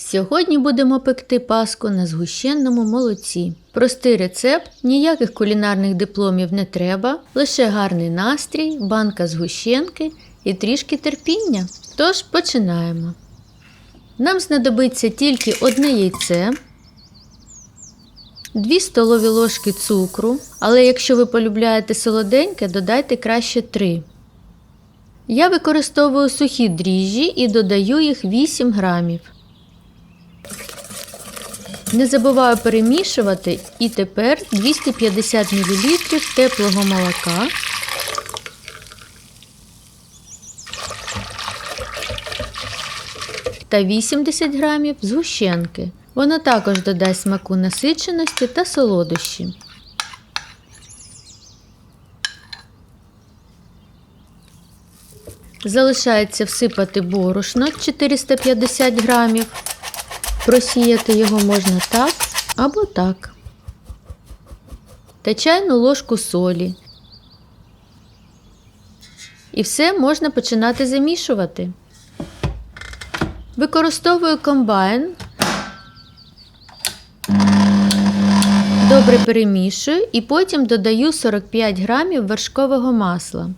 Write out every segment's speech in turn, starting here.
Сьогодні будемо пекти паску на згущенному молоці. Простий рецепт, ніяких кулінарних дипломів не треба, лише гарний настрій, банка згущенки і трішки терпіння. Тож починаємо. Нам знадобиться тільки одне яйце, 2 столові ложки цукру, але якщо ви полюбляєте солоденьке, додайте краще 3. Я використовую сухі дріжджі і додаю їх 8 грамів. Не забуваю перемішувати і тепер 250 мл теплого молока. Та 80 грамів згущенки. Воно також додасть смаку насиченості та солодощі. Залишається всипати борошно 450 грамів. Просіяти його можна так або так. Та чайну ложку солі. І все можна починати замішувати. Використовую комбайн. Добре перемішую і потім додаю 45 грамів вершкового масла.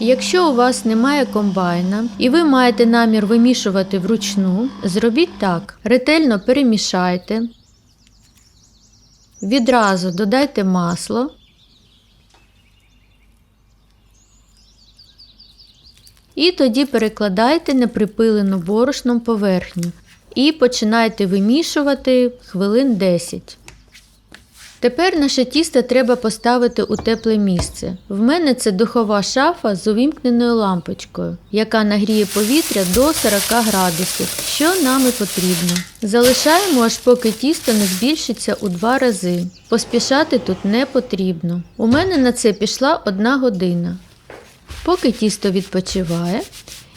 Якщо у вас немає комбайна і ви маєте намір вимішувати вручну, зробіть так: ретельно перемішайте, відразу додайте масло. І тоді перекладайте неприпилену борошном поверхню і починайте вимішувати хвилин 10. Тепер наше тісто треба поставити у тепле місце. В мене це духова шафа з увімкненою лампочкою, яка нагріє повітря до 40 градусів, що нам і потрібно. Залишаємо аж поки тісто не збільшиться у два рази. Поспішати тут не потрібно. У мене на це пішла одна година. Поки тісто відпочиває,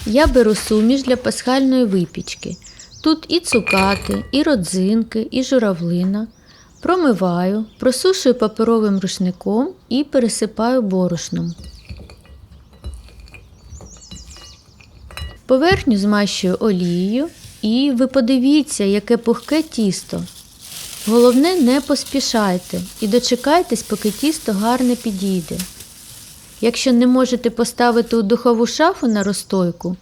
я беру суміш для пасхальної випічки. Тут і цукати, і родзинки, і журавлина. Промиваю, просушую паперовим рушником і пересипаю борошном. Поверхню змащую олією і ви подивіться, яке пухке тісто. Головне, не поспішайте і дочекайтесь, поки тісто гарне підійде. Якщо не можете поставити у духову шафу на розстойку,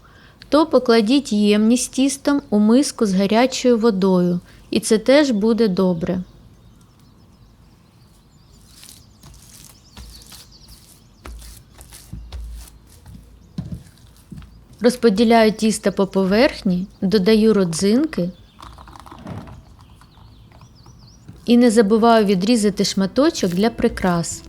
то покладіть ємність тістом у миску з гарячою водою, і це теж буде добре. Розподіляю тісто по поверхні, додаю родзинки і не забуваю відрізати шматочок для прикрас.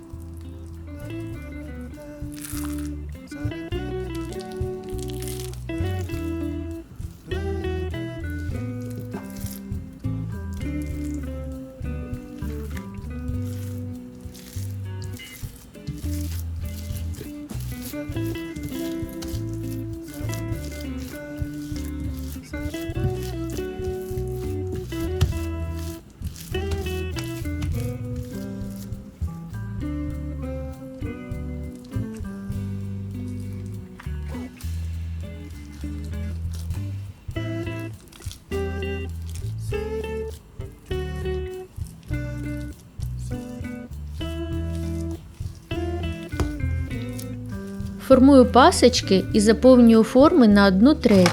Формую пасочки і заповнюю форми на одну треть.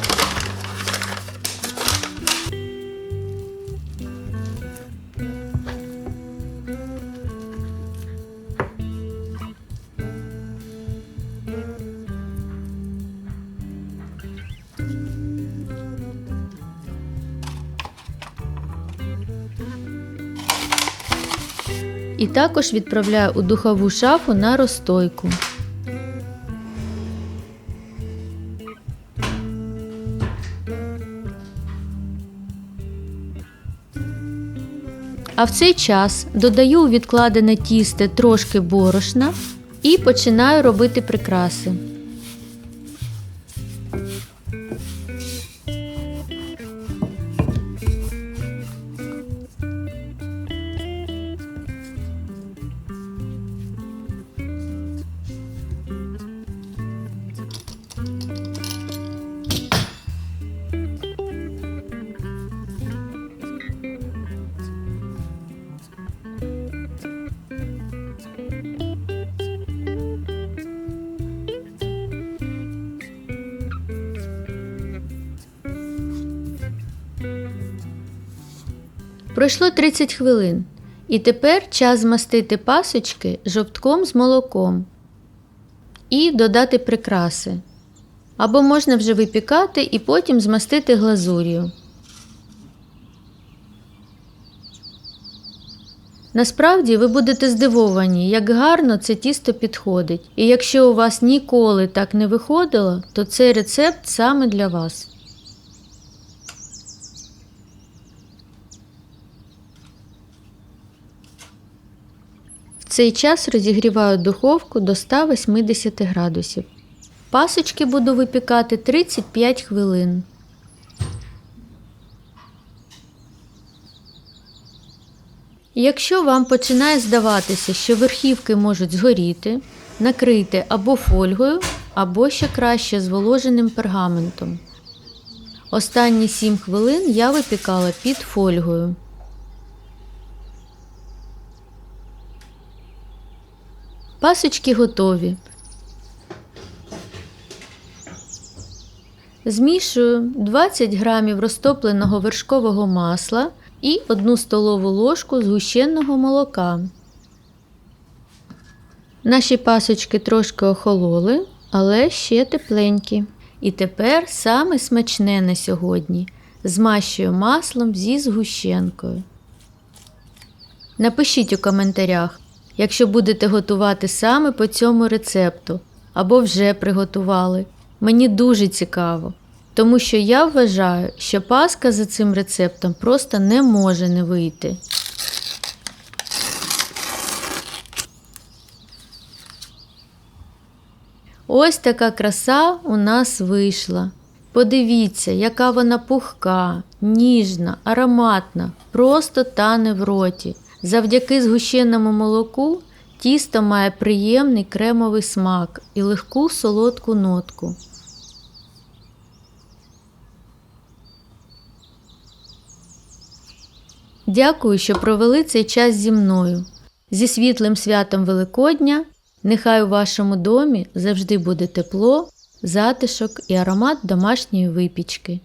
І також відправляю у духову шафу на розстойку. А в цей час додаю у відкладене тісте трошки борошна і починаю робити прикраси. Пройшло 30 хвилин. І тепер час змастити пасочки жовтком з молоком і додати прикраси. Або можна вже випікати і потім змастити глазур'ю. Насправді ви будете здивовані, як гарно це тісто підходить. І якщо у вас ніколи так не виходило, то цей рецепт саме для вас. Цей час розігріваю духовку до 180 градусів. Пасочки буду випікати 35 хвилин. Якщо вам починає здаватися, що верхівки можуть згоріти, накрийте або фольгою, або ще краще зволоженим пергаментом. Останні 7 хвилин я випікала під фольгою. Пасочки готові. Змішую 20 грамів розтопленого вершкового масла і 1 столову ложку згущеного молока. Наші пасочки трошки охололи, але ще тепленькі. І тепер саме смачне на сьогодні. Змащую маслом зі згущенкою. Напишіть у коментарях, якщо будете готувати саме по цьому рецепту або вже приготували. Мені дуже цікаво, тому що я вважаю, що паска за цим рецептом просто не може не вийти. Ось така краса у нас вийшла. Подивіться, яка вона пухка, ніжна, ароматна, просто тане в роті. Завдяки згущеному молоку тісто має приємний кремовий смак і легку солодку нотку. Дякую, що провели цей час зі мною. Зі світлим святом Великодня. Нехай у вашому домі завжди буде тепло, затишок і аромат домашньої випічки.